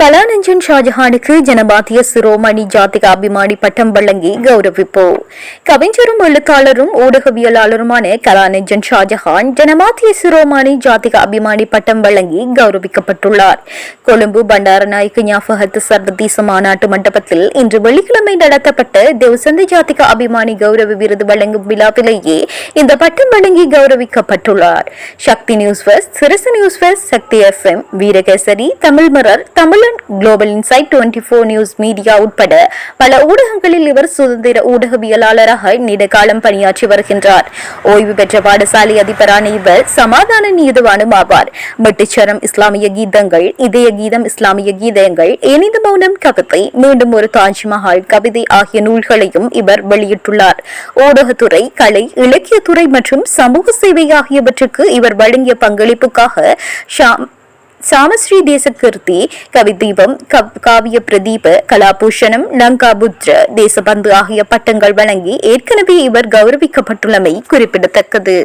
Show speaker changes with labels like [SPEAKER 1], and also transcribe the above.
[SPEAKER 1] கலாநஞ்சன் ஷாஜஹானுக்கு ஜனபாத்திய சிரோமணி ஜாதிக அபிமானி பட்டம் வழங்கி கௌரவிப்பு. கவிஞரும் எழுத்தாளரும் ஊடகவியலாளருமான கலாநஞ்சன் ஷாஜஹான் ஜனபாத்திய சிரோமணி ஜாதிக அபிமானி பட்டம் வழங்கி கௌரவிக்கப்பட்டுள்ளார். கொழும்பு பண்டாரநாயக்கு ஞாபகத்து சர்வதேச மாநாட்டு மண்டபத்தில் இன்று வெள்ளிக்கிழமை நடத்தப்பட்ட தேவசந்தி ஜாதிக அபிமானி கௌரவ விருது வழங்கும் விழாவிலேயே இந்த பட்டம் வழங்கி கௌரவிக்கப்பட்டுள்ளார். Shakthi news first Sirasa news first Shakthi FM Virakesari Tamil Mirror global insight twenty four news media உட்பட பல ஊடகங்களில் இவர் சுதந்திர ஊடகவியலாளராக நீண்டகாலம் பணியாற்றி வருகின்றார். ஓய்வு பெற்ற பாடசாலை அதிபரான இவர் சமாதான நீதிவானும் ஆவார். மெட்டுச்சரம் இஸ்லாமிய கீதங்கள் இதய கீதம் இஸ்லாமிய கீதங்கள் இனித மௌனம் கவிதை மீண்டும் ஒரு தாஜ்மஹால் கவிதை ஆகிய நூல்களையும் இவர் வெளியிட்டுள்ளார். ஊடகத்துறை கலை இலக்கியத்துறை மற்றும் சமூக சேவை ஆகியவற்றுக்கு இவர் வழங்கிய பங்களிப்புக்காக ஷாம் சாமஸ்ரீ தேசகீர்த்தி கவிதீபம் காவிய பிரதீப கலாபூஷணம் லங்காபுத்ர தேசபந்து ஆகிய பட்டங்கள் வழங்கி ஏற்கனவே இவர் கௌரவிக்கப்பட்டுள்ளமை குறிப்பிடத்தக்கது.